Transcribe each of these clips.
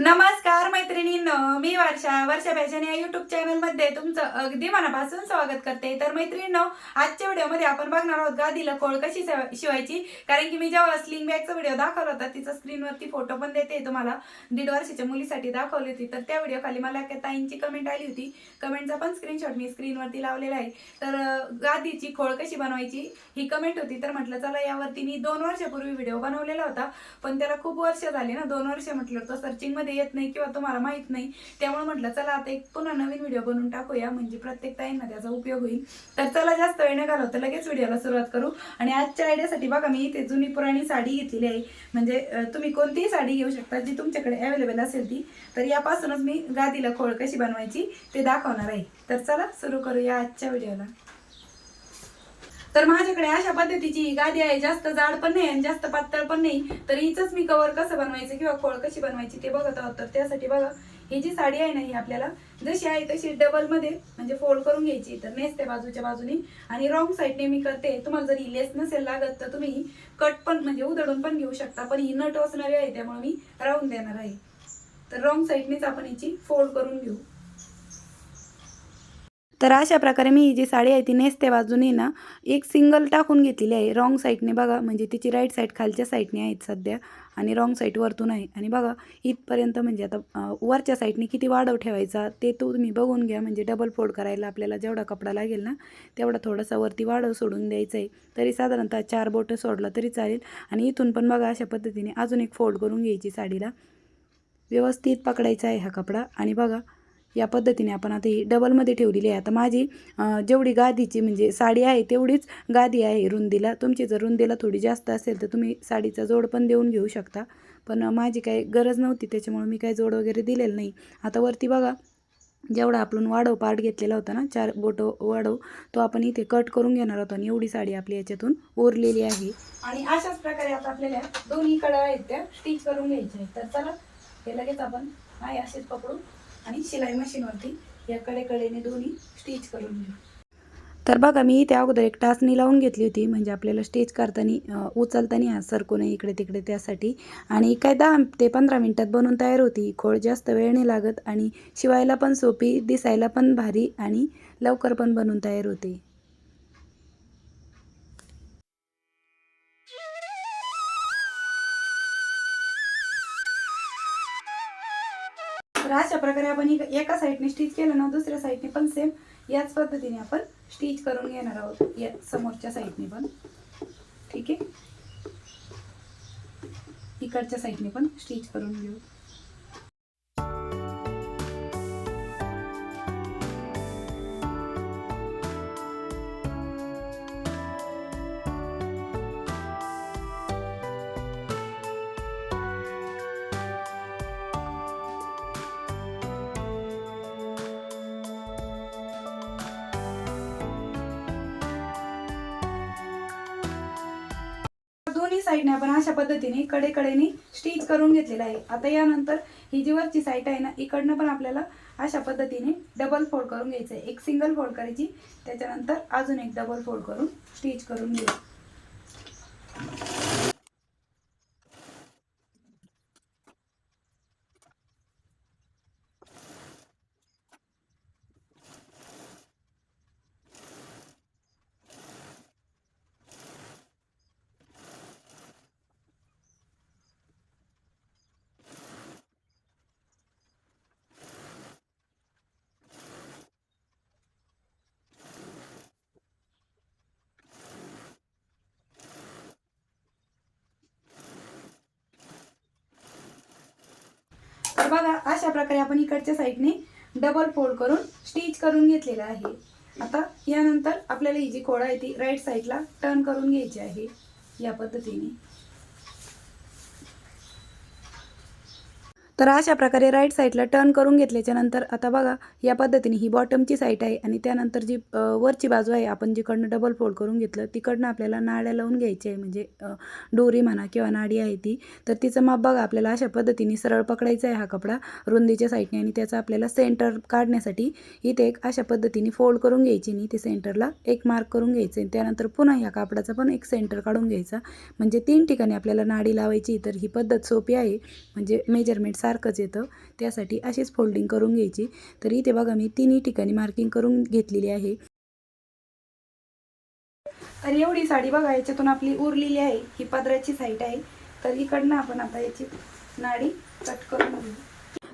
नमस्कार मैत्रिणींनो मी वर्षा वर्षा फॅशन या युट्यूब चॅनलमध्ये तुमचं अगदी मनापासून स्वागत करते. तर मैत्रिणींनो आजच्या व्हिडिओमध्ये आपण बघणार आहोत गादीला कोळ कशी शिवायची? कारण की मी जेव्हा स्लिंग बॅगचा व्हिडिओ दाखवला होता तिचा स्क्रीनवरती फोटो पण देते तुम्हाला. दीड वर्षाच्या मुलीसाठी दाखवली होती. तर त्या व्हिडिओ खाली मला एका ताईंची कमेंट आली होती. कमेंटचा पण स्क्रीनशॉट मी स्क्रीनवरती लावलेला आहे. तर गादीची खोळ कशी बनवायची ही कमेंट होती. तर म्हटलं चला यावरती मी दोन वर्षापूर्वी व्हिडिओ बनवलेला होता. पण त्याला खूप वर्ष झाले ना दोन वर्ष म्हटलं तर सर्चिंग मध्ये येत नाही किंवा तुम्हाला माहीत नाही. त्यामुळे म्हटलं चला आता एक पुन्हा नवीन व्हिडिओ बनवून टाकूया. म्हणजे प्रत्येक ताईंना त्याचा उपयोग होईल. तर चला जास्त वेळ न घालवता लगेच व्हिडिओला सुरुवात करू. आणि आजच्या आयडियासाठी बघा मी इथे जुनी पुराणी साडी घेतलेली आहे. म्हणजे तुम्ही कोणतीही साडी घेऊ शकता जी तुमच्याकडे अवेलेबल असेल ती. तर यापासूनच मी गादीला खोळ कशी बनवायची ते दाखवणार आहे. तर चला सुरू करूया आजच्या व्हिडिओला तर माझ्याकडे अशा पद्धतीची ही गादी आहे जास्त जाड पण नाही आणि जास्त पातळ पण नाही. तर हिचंच मी कवर कसं बनवायचं किंवा खोळ कशी बनवायची ते बघत आहोत. तर त्यासाठी बघा ही जी साडी आहे ना ही आपल्याला जशी आहे तशी डबलमध्ये म्हणजे फोल्ड करून घ्यायची. तर नेसते बाजूच्या बाजूनी. आणि रॉंग साईडने मी करते. तुम्हाला जर ही लेस नसेल लागत तर तुम्ही कट पण म्हणजे उधळून पण घेऊ शकता. पण ही नट असणारी आहे त्यामुळे मी राहून देणार आहे. तर रॉंग साईडनेच आपण हिची फोल्ड करून घेऊ. तर अशा प्रकारे मी ही जी साडी आहे ती नेसते बाजूने ना एक सिंगल टाकून घेतलेली आहे. रॉंग साईडने बघा म्हणजे तिची राईट साईड खालच्या साईडने आहेत सध्या आणि रॉंग साईड वरतून आहे. आणि बघा इथपर्यंत म्हणजे आता वरच्या साईडने किती वाढव ठेवायचा ते तुम्ही बघून घ्या. म्हणजे डबल फोल्ड करायला आपल्याला जेवढा कपडा लागेल ना तेवढा थोडासा वरती वाढव सोडून द्यायचा आहे. तरी साधारणतः चार बोटं सोडलं तरी चालेल. आणि इथून पण बघा अशा पद्धतीने अजून एक फोल्ड करून घ्यायची साडीला. व्यवस्थित पकडायचा आहे हा कपडा. आणि बघा या पद्धतीने आपण आता ही डबलमध्ये ठेवलेली आहे. आता माझी जेवढी गादीची म्हणजे साडी आहे तेवढीच गादी आहे रुंदीला. तुमची जर रुंदीला थोडी जास्त असेल तर तुम्ही साडीचा जोड पण देऊन घेऊ शकता. पण माझी काही गरज नव्हती त्याच्यामुळे मी काही जोड वगैरे दिलेलं नाही. आता वरती बघा जेवढा आपण वाढव पार्ट घेतलेला होता ना चार बोटो वाढव तो आपण इथे कट करून घेणार होतो आणि एवढी साडी आपली याच्यातून ओरलेली आहे. आणि अशाच प्रकारे आता आपल्याला दोन्ही कडा आहेत त्या स्टिच करून घ्यायच्या आहेत. तर चला हे लगेच आपण आहे असेच पकडून आणि शिलाई मशीनवरती या कडेकडेने दोन्ही स्टिच करून घेऊ. तर बघा मी त्या अगोदर एक टाचणी लावून घेतली होती. म्हणजे आपल्याला स्टेच करताना उचलताना सरकू नये इकडे तिकडे त्यासाठी. आणि काय दहा ते पंधरा मिनटात बनवून तयार होती. खोड खोळ जास्त वेळ नाही लागत आणि शिवायला पण सोपी दिसायला पण भारी आणि लवकर पण बनवून तयार होते. तर अशा प्रकारे आपण एका साईडने स्टिच केलं ना दुसऱ्या साईडने पण सेम याच पद्धतीने आपण स्टिच करून घेणार आहोत. या समोरच्या साईडने पण. ठीक आहे? इकडच्या साईडने पण स्टिच करून घेऊ. दोन्ही साईडने आपण अशा पद्धतीने कडेकडेने स्टिच करून घेतलेलं आहे. आता यानंतर ही जी वरची साईड आहे ना इकडनं पण आपल्याला अशा पद्धतीने डबल फोल्ड करून घ्यायचं आहे. एक सिंगल फोल्ड करायची त्याच्यानंतर अजून एक डबल फोल्ड करून स्टिच करून घेऊ बघा अशा प्रकारे आपण इकडच्या साईडने डबल फोल्ड करून स्टिच करून घेतलेलं आहे. आता यानंतर आपल्याला ही जी कोडा आहे ती राईट साईडला टर्न करून घ्यायची आहे या पद्धतीने. तर अशा प्रकारे राईट साईडला टर्न करून घेतल्याच्या नंतर आता बघा या पद्धतीने ही बॉटमची साईड आहे आणि त्यानंतर जी वरची बाजू आहे आपण जिकडनं डबल फोल्ड करून घेतलं तिकडनं आपल्याला नाड्या लावून घ्यायची आहे. म्हणजे डोरी म्हणा किंवा नाडी आहे ती तर तिचं माप बघा आपल्याला अशा पद्धतीने सरळ पकडायचा आहे हा कपडा रुंदीच्या साईडने आणि त्याचा आपल्याला सेंटर काढण्यासाठी इथे एक अशा पद्धतीने फोल्ड करून घ्यायची आणि ते सेंटरला एक मार्क करून घ्यायचं आहे. त्यानंतर पुन्हा या कापडाचा पण एक सेंटर काढून घ्यायचा. म्हणजे तीन ठिकाणी आपल्याला नाडी लावायची तर ही पद्धत सोपी आहे. म्हणजे मेजरमेंट सारखंच येतं. त्यासाठी अशीच फोल्डिंग करून घ्यायची. तर इथे बघा मी तिन्ही ठिकाणी मार्किंग करून घेतलेली आहे. तर एवढी साडी बघा याच्यातून आपली उरलेली आहे. ही पदराची साईड आहे. तर इकडनं आपण आता याची नाडी कट करून घेऊ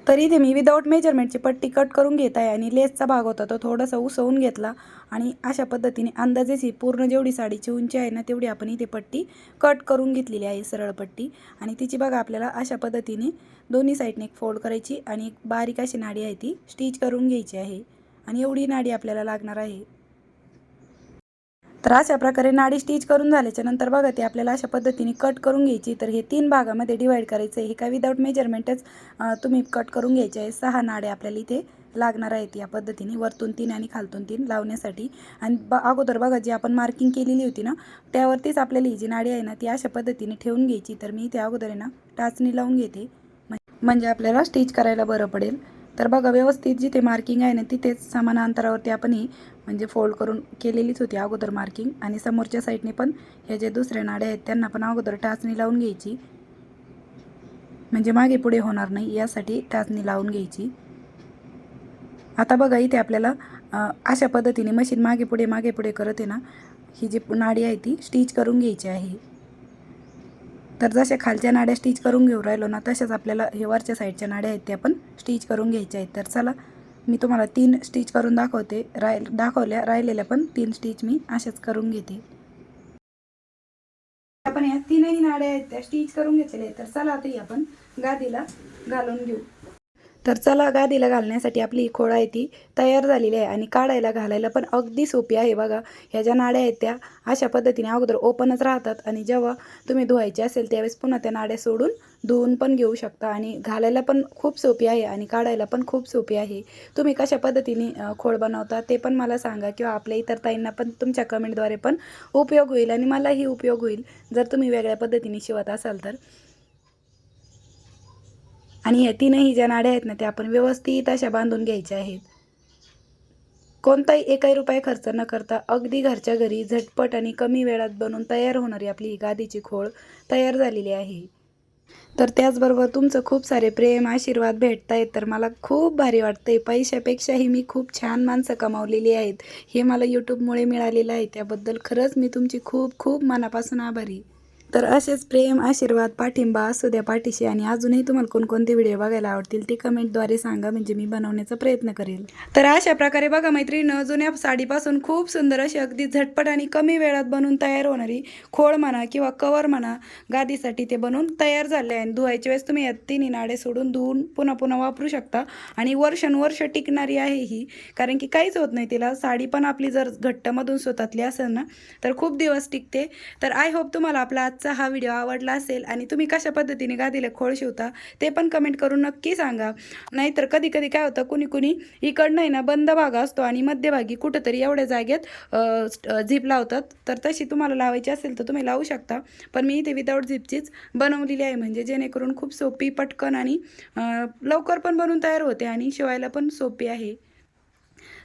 तर इथे मी विदाऊट मेजरमेंटची पट्टी कट करून घेत आहे आणि लेसचा भाग होता तो थोडासा उसवून घेतला. आणि अशा पद्धतीने अंदाजेच ही पूर्ण जेवढी साडीची उंची आहे ना तेवढी आपण इथे पट्टी कट करून घेतलेली आहे सरळ पट्टी. आणि तिची बघा आपल्याला अशा पद्धतीने दोन्ही साईडने एक फोल्ड करायची आणि एक बारीक अशी नाडी आहे ती स्टिच करून घ्यायची आहे. आणि एवढी नाडी आपल्याला लागणार आहे. तर अशा प्रकारे नाडी स्टिच करून झाल्याच्यानंतर बघा ते आपल्याला अशा पद्धतीने कट करून घ्यायची. तर हे तीन भागामध्ये डिवाईड करायचं आहे हे काय विदाऊट मेजरमेंटच तुम्ही कट करून घ्यायचे आहे. सहा नाड्या आपल्याला इथे लागणार आहेत या पद्धतीने. वरतून तीन आणि खालतून तीन लावण्यासाठी. आणि ब अगोदर बघा जी आपण मार्किंग केलेली होती ना त्यावरतीच आपल्याला ही जी नाडी आहे ना ती अशा पद्धतीने ठेवून घ्यायची. तर मी इथे अगोदर आहे ना टाचणी लावून घेते. म्हणजे आपल्याला स्टिच करायला बरं पडेल. तर बघा व्यवस्थित जिथे मार्किंग आहे ना तिथेच समान अंतरावरती आपण ही म्हणजे फोल्ड करून केलेलीच होती अगोदर मार्किंग आणि समोरच्या साईडने पण हे जे दुसऱ्या नाड्या आहेत त्यांना पण अगोदर टाचणी लावून घ्यायची. म्हणजे मागे पुढे होणार नाही यासाठी टाचणी लावून घ्यायची. आता बघा इथे आपल्याला अशा पद्धतीने मशीन मागे पुढे मागे पुढे करत आहे ना ही जी नाडी आहे ती स्टिच करून घ्यायची आहे. तर जशा खालच्या नाड्या स्टिच करून घेऊ राहिलो ना तशाच आपल्याला हे वरच्या साईडच्या नाड्या आहेत त्या पण स्टिच करून घ्यायच्या आहेत. तर चला मी तुम्हाला तीन स्टिच करून दाखवते राय दाखवल्या राहिलेल्या पण तीन स्टिच मी अशाच करून घेते. आपण या तीनही नाड्या आहेत त्या स्टिच करून घेतलेल्या आहेत. तर चला आता आपण गादीला घालून घेऊ. तर चला गादीला घालण्यासाठी आपली ही खोळ आहे ती तयार झालेली आहे आणि काढायला घालायला पण अगदी सोपी आहे बघा. ह्या ज्या नाड्या आहेत त्या अशा पद्धतीने अगोदर ओपनच राहतात आणि जेव्हा तुम्ही धुवायचे असेल त्यावेळेस पुन्हा त्या नाड्या सोडून धुवून पण घेऊ शकता आणि घालायला पण खूप सोपी आहे आणि काढायला पण खूप सोपी आहे. तुम्ही कशा पद्धतीने खोळ बनवता ते पण मला सांगा किंवा आपल्या इतर ताईंना पण तुमच्या कमेंटद्वारे पण उपयोग होईल आणि मलाही उपयोग होईल. जर तुम्ही वेगळ्या पद्धतीने शिवत असाल तर. आणि ह्या तीनही ज्या नाड्या आहेत ना त्या आपण व्यवस्थित अशा बांधून घ्यायच्या आहेत. कोणताही एकही रुपये खर्च न करता अगदी घरच्या घरी झटपट आणि कमी वेळात बनवून तयार होणारी आपली ही गादीची खोळ तयार झालेली आहे. तर त्याचबरोबर तुमचं खूप सारे प्रेम आशीर्वाद भेटतायत तर मला खूप भारी वाटतंय. पैशापेक्षाही मी खूप छान माणसं कमावलेली आहेत. हे मला यूट्यूबमुळे मिळालेलं आहे. त्याबद्दल खरंच मी तुमची खूप खूप मनापासून आभारी. तर असेच प्रेम आशीर्वाद पाठिंबा असू द्या पाठीशी. आणि अजूनही तुम्हाला कोणकोणते व्हिडिओ बघायला आवडतील ते कमेंटद्वारे सांगा म्हणजे मी बनवण्याचा प्रयत्न करेल. तर अशा प्रकारे बघा मैत्रिणीनं जुन्या साडीपासून खूप सुंदर अशी अगदी झटपट आणि कमी वेळात बनवून तयार होणारी खोळ म्हणा किंवा कवर म्हणा गादीसाठी ते बनवून तयार झाले आहे. आणि धुवायच्या वेळेस तुम्ही या तिन्ही नाडे सोडून धुवून पुन्हा पुन्हा वापरू शकता. आणि वर्षानुवर्ष टिकणारी आहे ही कारण की काहीच होत नाही तिला. साडी पण आपली जर घट्टमधून स्वतःतली असेल ना तर खूप दिवस टिकते. तर आय होप तुम्हाला आपला आजचा हा व्हिडिओ आवडला असेल आणि तुम्ही कशा पद्धतीने गादीला खोळ शिवता ते पण कमेंट करून नक्की सांगा. नाहीतर कधी कधी काय होतं कुणी कुणी इकडनं आहे ना बंद भाग असतो आणि मध्यभागी कुठंतरी एवढ्या जागेत झीप लावतात. तर तशी तुम्हाला लावायची असेल तर तुम्ही लावू शकता. पण मी इथे विदाऊट झिपचीच बनवलेली आहे. म्हणजे जेणेकरून खूप सोपी पटकन आणि लवकर पण बनवून तयार होते आणि शिवायला पण सोपी आहे.